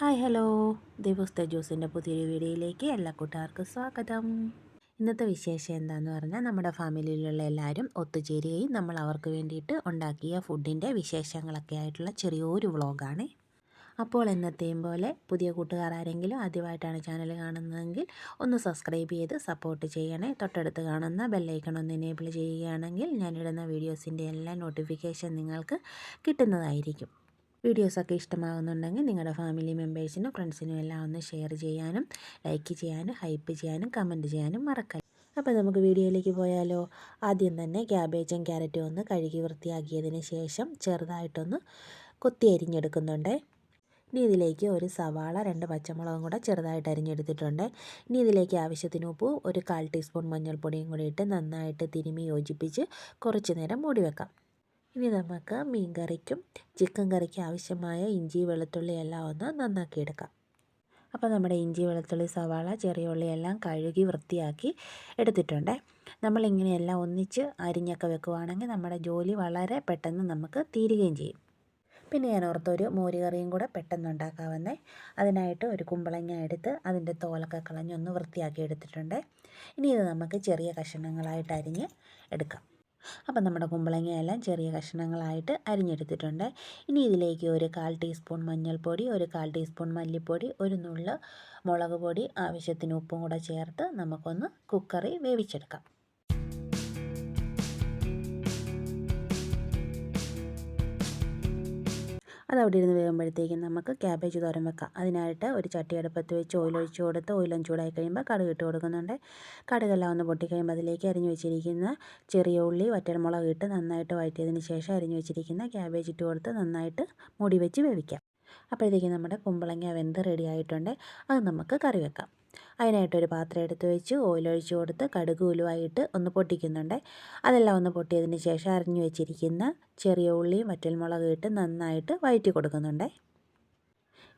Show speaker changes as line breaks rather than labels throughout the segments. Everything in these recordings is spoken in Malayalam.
Hi hello. ദിവസത്തെ ജ്യൂസിന്റെ പുതിയൊരു വീഡിയോയിലേക്ക് എല്ലാ കൂട്ടുകാർക്കും സ്വാഗതം. ഇന്നത്തെ വിശേഷം എന്താണെന്ന് പറഞ്ഞാൽ നമ്മുടെ ഫാമിലിയിലുള്ള എല്ലാവരും ഒത്തുചേരുകയും നമ്മൾ അവർക്ക് വേണ്ടിയിട്ട് ഉണ്ടാക്കിയ ഫുഡിന്റെ വിശേഷങ്ങളൊക്കെ ആയിട്ടുള്ള ചെറിയൊരു വ്ളോഗാണ്. അപ്പോൾ എന്നത്തെയും പോലെ പുതിയ കൂട്ടുകാർ ആരെങ്കിലും ആദ്യമായിട്ടാണ് ചാനൽ കാണുന്നതെങ്കിൽ ഒന്ന് സബ്സ്ക്രൈബ് ചെയ്ത് സപ്പോർട്ട് ചെയ്യണേ. തൊട്ടടുത്ത് കാണുന്ന ബെല്ലൈക്കൺ ഒന്ന് എനേബിൾ ചെയ്യുകയാണെങ്കിൽ ഞാനിടുന്ന വീഡിയോസിന്റെ എല്ലാ നോട്ടിഫിക്കേഷൻ നിങ്ങൾക്ക് കിട്ടുന്നതായിരിക്കും. വീഡിയോസൊക്കെ ഇഷ്ടമാകുന്നുണ്ടെങ്കിൽ നിങ്ങളുടെ ഫാമിലി മെമ്പേഴ്സിനും ഫ്രണ്ട്സിനും എല്ലാം ഒന്ന് ഷെയർ ചെയ്യാനും ലൈക്ക് ചെയ്യാനും ഹൈപ്പ് ചെയ്യാനും കമന്റ് ചെയ്യാനും മറക്കല്ല. അപ്പോൾ നമുക്ക് വീഡിയോയിലേക്ക് പോയാലോ? ആദ്യം തന്നെ ക്യാബേജും ക്യാരറ്റും ഒന്ന് കഴുകി വൃത്തിയാക്കിയതിന് ശേഷം ചെറുതായിട്ടൊന്ന് കൊത്തി അരിഞ്ഞെടുക്കുന്നുണ്ട്. ഇനി ഇതിലേക്ക് ഒരു സവാള രണ്ട് പച്ചമുളകും കൂടെ ചെറുതായിട്ട് അരിഞ്ഞെടുത്തിട്ടുണ്ട്. ഇനി ഇതിലേക്ക് ആവശ്യത്തിന് ഉപ്പ് ഒരു കാൽ ടീസ്പൂൺ മഞ്ഞൾപ്പൊടിയും കൂടി ഇട്ട് നന്നായിട്ട് തിരുമി യോജിപ്പിച്ച് കുറച്ച് നേരം മൂടി വെക്കാം. ഇനി നമുക്ക് മീൻ കറിക്കും ചിക്കൻ കറിക്കും ആവശ്യമായ ഇഞ്ചി വെളുത്തുള്ളി എല്ലാം ഒന്ന് നന്നാക്കി എടുക്കാം. അപ്പോൾ നമ്മുടെ ഇഞ്ചി വെളുത്തുള്ളി സവാള ചെറിയ ഉള്ളി എല്ലാം കഴുകി വൃത്തിയാക്കി എടുത്തിട്ടുണ്ട്. നമ്മളിങ്ങനെയെല്ലാം ഒന്നിച്ച് അരിഞ്ഞൊക്കെ വെക്കുവാണെങ്കിൽ നമ്മുടെ ജോലി വളരെ പെട്ടെന്ന് നമുക്ക് തീരുകയും ചെയ്യും. പിന്നെ ഞാൻ ഓർത്തൊരു മോരുകറിയും കൂടെ പെട്ടെന്ന് ഉണ്ടാക്കാവുന്നേ. അതിനായിട്ട് ഒരു കുമ്പളങ്ങ എടുത്ത് അതിന്റെ തോലൊക്കെ കളഞ്ഞൊന്ന് വൃത്തിയാക്കി എടുത്തിട്ടുണ്ട്. ഇനി ഇത് നമുക്ക് ചെറിയ കഷണങ്ങളായിട്ട് അരിഞ്ഞ് എടുക്കാം. അപ്പം നമ്മുടെ കുമ്പളങ്ങയെല്ലാം ചെറിയ കഷ്ണങ്ങളായിട്ട് അരിഞ്ഞെടുത്തിട്ടുണ്ട്. ഇനി ഇതിലേക്ക് ഒരു കാൽ ടീസ്പൂൺ മഞ്ഞൾപ്പൊടി ഒരു കാൽ ടീസ്പൂൺ മല്ലിപ്പൊടി ഒരു നുള്ള് മുളക് പൊടി ആവശ്യത്തിന് ഉപ്പും കൂടെ ചേർത്ത് നമുക്കൊന്ന് കുക്കറി വേവിച്ചെടുക്കാം. അതവിടെ ഇരുന്ന് വേകുമ്പോഴത്തേക്കും നമുക്ക് ക്യാബേജ് തോരൻ വെക്കാം. അതിനായിട്ട് ഒരു ചട്ടി അടുപ്പത്ത് വെച്ച് ഓയിലൊഴിച്ച് കൊടുത്ത് ഓയിലും ചൂടായി കഴിയുമ്പോൾ കടുക് ഇട്ട് കൊടുക്കുന്നുണ്ട്. കടുകെല്ലാം ഒന്ന് പൊട്ടിക്കഴിയുമ്പോൾ അതിലേക്ക് അരിഞ്ഞു വെച്ചിരിക്കുന്ന ചെറിയ ഉള്ളി വറ്റൽമുളക് ഇട്ട് നന്നായിട്ട് വഴറ്റിയതിന് ശേഷം അരിഞ്ഞു വെച്ചിരിക്കുന്ന ക്യാബേജ് ഇട്ട് കൊടുത്ത് നന്നായിട്ട് മൂടി വെച്ച് വേവിക്കാം. അപ്പോഴത്തേക്കും നമ്മുടെ കുമ്പളങ്ങ വെന്ത് റെഡി ആയിട്ടുണ്ട്. അത് നമുക്ക് കറി വെക്കാം. അതിനായിട്ടൊരു പാത്രം എടുത്ത് വെച്ച് ഓയിലൊഴിച്ച് കൊടുത്ത് കടുക് ഉലുവായിട്ട് ഒന്ന് പൊട്ടിക്കുന്നുണ്ട്. അതെല്ലാം ഒന്ന് പൊട്ടിയതിന് ശേഷം അരിഞ്ഞു വെച്ചിരിക്കുന്ന ചെറിയ ഉള്ളിയും വറ്റൽമുളക് ഇട്ട് നന്നായിട്ട് വഴറ്റി കൊടുക്കുന്നുണ്ട്.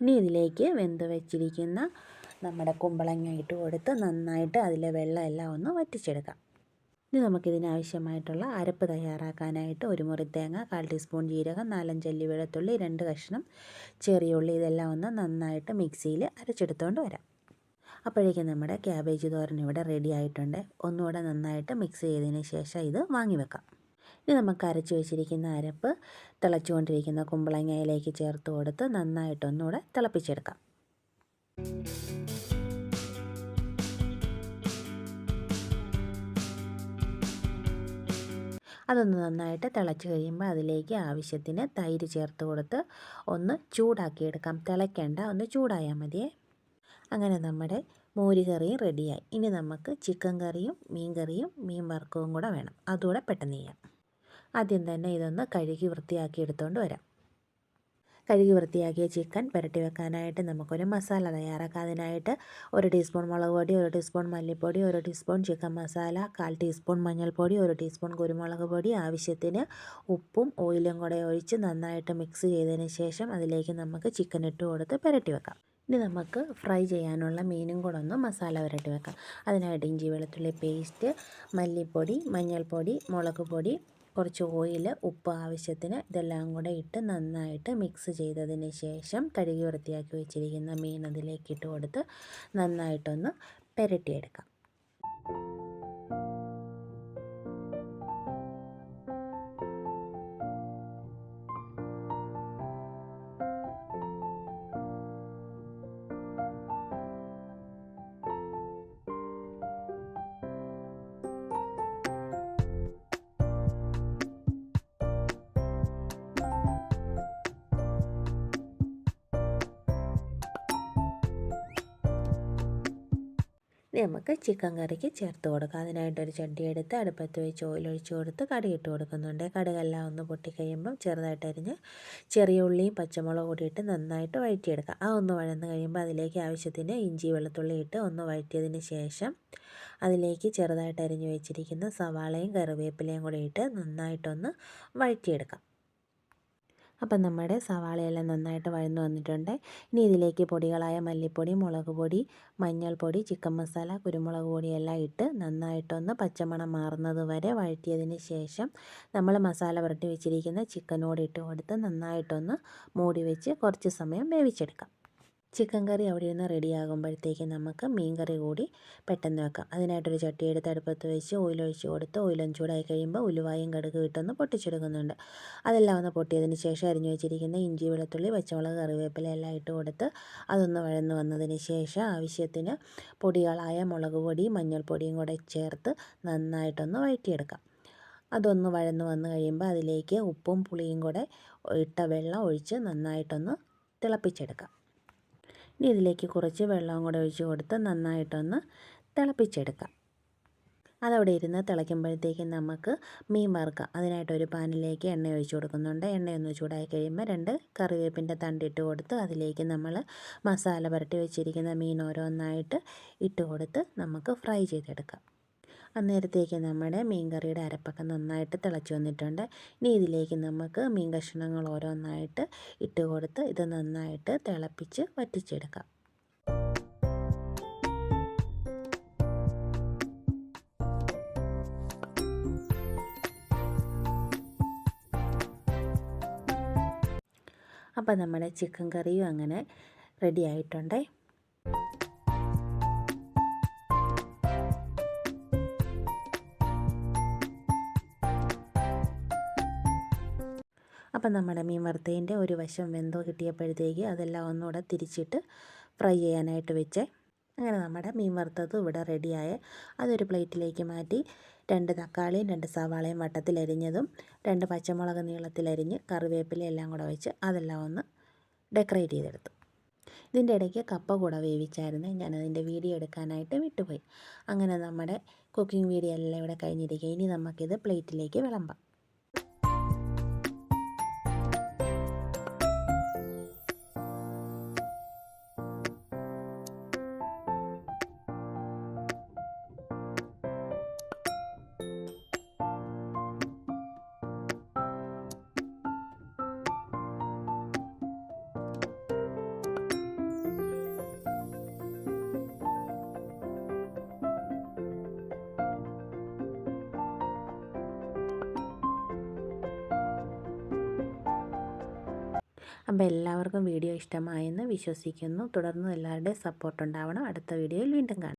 ഇനി ഇതിലേക്ക് വെന്ത് വെച്ചിരിക്കുന്ന നമ്മുടെ കുമ്പളങ്ങ ഇട്ട് കൊടുത്ത് നന്നായിട്ട് അതിലെ വെള്ളം എല്ലാം ഒന്ന് വറ്റിച്ചെടുക്കാം. ഇനി നമുക്കിതിനാവശ്യമായിട്ടുള്ള അരപ്പ് തയ്യാറാക്കാനായിട്ട് ഒരു മുറി തേങ്ങ കാൽ ടീസ്പൂൺ ജീരകം നാലഞ്ചല്ലി വെളുത്തുള്ളി രണ്ട് കഷ്ണം ചെറിയ ഉള്ളി ഇതെല്ലാം ഒന്ന് നന്നായിട്ട് മിക്സിയിൽ അരച്ചെടുത്തുകൊണ്ട് വരാം. അപ്പോഴേക്കും നമ്മുടെ ക്യാബേജ് തോരൻ ഇവിടെ റെഡി ആയിട്ടുണ്ട്. ഒന്നുകൂടെ നന്നായിട്ട് മിക്സ് ചെയ്തതിന് ശേഷം ഇത് വാങ്ങി വെക്കാം. ഇനി നമുക്ക് അരച്ച് വെച്ചിരിക്കുന്ന അരപ്പ് തിളച്ചുകൊണ്ടിരിക്കുന്ന കുമ്പളങ്ങയിലേക്ക് ചേർത്ത് കൊടുത്ത് നന്നായിട്ടൊന്നുകൂടെ തിളപ്പിച്ചെടുക്കാം. അതൊന്ന് നന്നായിട്ട് തിളച്ച് കഴിയുമ്പോൾ അതിലേക്ക് ആവശ്യത്തിന് തൈര് ചേർത്ത് കൊടുത്ത് ഒന്ന് ചൂടാക്കിയെടുക്കാം. തിളയ്ക്കേണ്ട ഒന്ന് ചൂടായാൽ മതിയേ. അങ്ങനെ നമ്മുടെ മോര് കറിയും റെഡിയായി. ഇനി നമുക്ക് ചിക്കൻ കറിയും മീൻ കറിയും മീൻ വറുക്കവും കൂടെ വേണം. അതുകൂടെ പെട്ടെന്ന് ചെയ്യാം. ആദ്യം തന്നെ ഇതൊന്ന് കഴുകി വൃത്തിയാക്കി എടുത്തുകൊണ്ട് വരാം. കഴുകി വൃത്തിയാക്കിയ ചിക്കൻ പുരട്ടി വെക്കാനായിട്ട് നമുക്കൊരു മസാല തയ്യാറാക്കാം. അതിനായിട്ട് ഒരു ടീസ്പൂൺ മുളക് പൊടി ഒരു ടീസ്പൂൺ മല്ലിപ്പൊടി ഒരു ടീസ്പൂൺ ചിക്കൻ മസാല കാൽ ടീസ്പൂൺ മഞ്ഞൾപ്പൊടി ഒരു ടീസ്പൂൺ കുരുമുളക് പൊടി ആവശ്യത്തിന് ഉപ്പും ഓയിലും കൂടെ ഒഴിച്ച് നന്നായിട്ട് മിക്സ് ചെയ്തതിന് ശേഷം അതിലേക്ക് നമുക്ക് ചിക്കൻ ഇട്ട് കൊടുത്ത് പുരട്ടി വെക്കാം. ഇനി നമുക്ക് ഫ്രൈ ചെയ്യാനുള്ള മീനും കൂടെ ഒന്ന് മസാല പുരട്ടി വെക്കാം. അതിനായിട്ട് ഇഞ്ചി വെളുത്തുള്ളി പേസ്റ്റ് മല്ലിപ്പൊടി മഞ്ഞൾപ്പൊടി മുളക് പൊടി കുറച്ച് ഓയിൽ ഉപ്പ് ആവശ്യത്തിന് ഇതെല്ലാം കൂടെ ഇട്ട് നന്നായിട്ട് മിക്സ് ചെയ്തതിന് ശേഷം കഴുകി വൃത്തിയാക്കി വെച്ചിരിക്കുന്ന മീൻ അതിലേക്ക് ഇട്ട് കൊടുത്ത് നന്നായിട്ടൊന്ന് പുരട്ടിയെടുക്കാം. നമുക്ക് ചിക്കൻ കറിക്ക് ചേർത്ത് കൊടുക്കാം. അതിനായിട്ടൊരു ചട്ടി എടുത്ത് അടുപ്പത്ത് വെച്ച് ഓയിലൊഴിച്ച് കൊടുത്ത് കടുക് ഇട്ട് കൊടുക്കുന്നുണ്ട്. കടുകെല്ലാം ഒന്ന് പൊട്ടിക്കഴിയുമ്പം ചെറുതായിട്ട് അരിഞ്ഞ് ചെറിയ ഉള്ളിയും പച്ചമുളകും കൂടിയിട്ട് നന്നായിട്ട് വഴറ്റിയെടുക്കുക ആ ഒന്ന് വഴന്ന് കഴിയുമ്പോൾ അതിലേക്ക് ആവശ്യത്തിന് ഇഞ്ചി വെളുത്തുള്ളി ഇട്ട് ഒന്ന് വഴറ്റിയതിന് ശേഷം അതിലേക്ക് ചെറുതായിട്ട് അരിഞ്ഞ് വെച്ചിരിക്കുന്ന സവാളയും കറിവേപ്പിലയും കൂടി ഇട്ട് നന്നായിട്ടൊന്ന് വഴറ്റിയെടുക്കാം. അപ്പം നമ്മുടെ സവാളയെല്ലാം നന്നായിട്ട് വഴന്നു വന്നിട്ടുണ്ട്. ഇനി ഇതിലേക്ക് പൊടികളായ മല്ലിപ്പൊടി മുളക് പൊടി മഞ്ഞൾപ്പൊടി ചിക്കൻ മസാല കുരുമുളക് പൊടിയെല്ലാം ഇട്ട് നന്നായിട്ടൊന്ന് പച്ചമണം മാറുന്നത് വരെ വഴറ്റിയതിന് ശേഷം നമ്മൾ മസാല പുരട്ടി വെച്ചിരിക്കുന്ന ചിക്കനോട് ഇട്ട് കൊടുത്ത് നന്നായിട്ടൊന്ന് മൂടി വെച്ച് കുറച്ച് സമയം വേവിച്ചെടുക്കാം. ചിക്കൻ കറി അവിടെ ഇരുന്ന് റെഡിയാകുമ്പോഴത്തേക്ക് നമുക്ക് മീൻ കറി കൂടി പെട്ടെന്ന് വെക്കാം. അതിനായിട്ടൊരു ചട്ടി എടുത്ത് അടുപ്പത്ത് വെച്ച് ഓയിലൊഴിച്ച് കൊടുത്ത് ഓയിലും ചൂടായി കഴിയുമ്പോൾ ഉലുവായും കടുക് ഇട്ടൊന്ന് പൊട്ടിച്ചെടുക്കുന്നുണ്ട്. അതെല്ലാം ഒന്ന് പൊട്ടിയതിന് ശേഷം അരിഞ്ഞു വെച്ചിരിക്കുന്ന ഇഞ്ചി വെളുത്തുള്ളി പച്ചമുളക് കറിവേപ്പില എല്ലാം ഇട്ട് കൊടുത്ത് അതൊന്ന് വഴന്ന് വന്നതിന് ശേഷം ആവശ്യത്തിന് പൊടികളായ മുളക് പൊടി മഞ്ഞൾപ്പൊടിയും കൂടെ ചേർത്ത് നന്നായിട്ടൊന്ന് വഴറ്റിയെടുക്കാം. അതൊന്ന് വഴന്ന് വന്ന് കഴിയുമ്പോൾ അതിലേക്ക് ഉപ്പും പുളിയും കൂടെ ഇട്ട വെള്ളം ഒഴിച്ച് നന്നായിട്ടൊന്ന് തിളപ്പിച്ചെടുക്കാം. ഇനി ഇതിലേക്ക് കുറച്ച് വെള്ളവും കൂടെ ഒഴിച്ച് കൊടുത്ത് നന്നായിട്ടൊന്ന് തിളപ്പിച്ചെടുക്കാം. അതവിടെ ഇരുന്ന് തിളയ്ക്കുമ്പോഴത്തേക്കും നമുക്ക് മീൻ വറുക്കാം. അതിനായിട്ടൊരു പാനിലേക്ക് എണ്ണ ഒഴിച്ച് കൊടുക്കുന്നുണ്ട്. എണ്ണയൊന്ന് ചൂടായി കഴിയുമ്പോൾ രണ്ട് കറിവേപ്പിന്റെ തണ്ടിട്ട് കൊടുത്ത് അതിലേക്ക് നമ്മൾ മസാല പുരട്ടി വെച്ചിരിക്കുന്ന മീൻ ഓരോന്നായിട്ട് ഇട്ട് കൊടുത്ത് നമുക്ക് ഫ്രൈ ചെയ്തെടുക്കാം. അന്നേരത്തേക്ക് നമ്മുടെ മീൻ കറിയുടെ അരപ്പൊക്കെ നന്നായിട്ട് തിളച്ച് വന്നിട്ടുണ്ട്. ഇനി ഇതിലേക്ക് നമുക്ക് മീൻ കഷ്ണങ്ങൾ ഓരോന്നായിട്ട് ഇട്ട് കൊടുത്ത് ഇത് നന്നായിട്ട് തിളപ്പിച്ച് വറ്റിച്ചെടുക്കാം. അപ്പോൾ നമ്മുടെ ചിക്കൻ കറിയും അങ്ങനെ റെഡി ആയിട്ടുണ്ടേ? അപ്പം നമ്മുടെ മീൻ വറുത്തതിന്റെ ഒരു വശം വെന്തോ കിട്ടിയപ്പോഴത്തേക്ക് അതെല്ലാം ഒന്നുകൂടെ തിരിച്ചിട്ട് ഫ്രൈ ചെയ്യാനായിട്ട് വെച്ചേ. അങ്ങനെ നമ്മുടെ മീൻ വറുത്തത് ഇവിടെ റെഡിയായ. അതൊരു പ്ലേറ്റിലേക്ക് മാറ്റി രണ്ട് തക്കാളിയും രണ്ട് സവാളയും വട്ടത്തിലരിഞ്ഞതും രണ്ട് പച്ചമുളക് നീളത്തിലരിഞ്ഞ് കറിവേപ്പില എല്ലാം കൂടെ വെച്ച് അതെല്ലാം ഒന്ന് ഡെക്കറേറ്റ് ചെയ്തെടുത്തു. ഇതിന്റെ ഇടയ്ക്ക് കപ്പ കൂടെ വേവിച്ചായിരുന്നു. ഞാനതിന്റെ വീഡിയോ എടുക്കാനായിട്ട് വിട്ടുപോയി. അങ്ങനെ നമ്മുടെ കുക്കിംഗ് വീഡിയോ എല്ലാം ഇവിടെ കഴിഞ്ഞിരിക്കുക ഇനി നമുക്കിത് പ്ലേറ്റിലേക്ക് വിളമ്പാം. അപ്പോൾ എല്ലാവർക്കും വീഡിയോ ഇഷ്ടമായെന്ന് വിശ്വസിക്കുന്നു. തുടർന്ന് എല്ലാവരുടെയും സപ്പോർട്ട് ഉണ്ടാവണം. അടുത്ത വീഡിയോയിൽ വീണ്ടും കാണാം.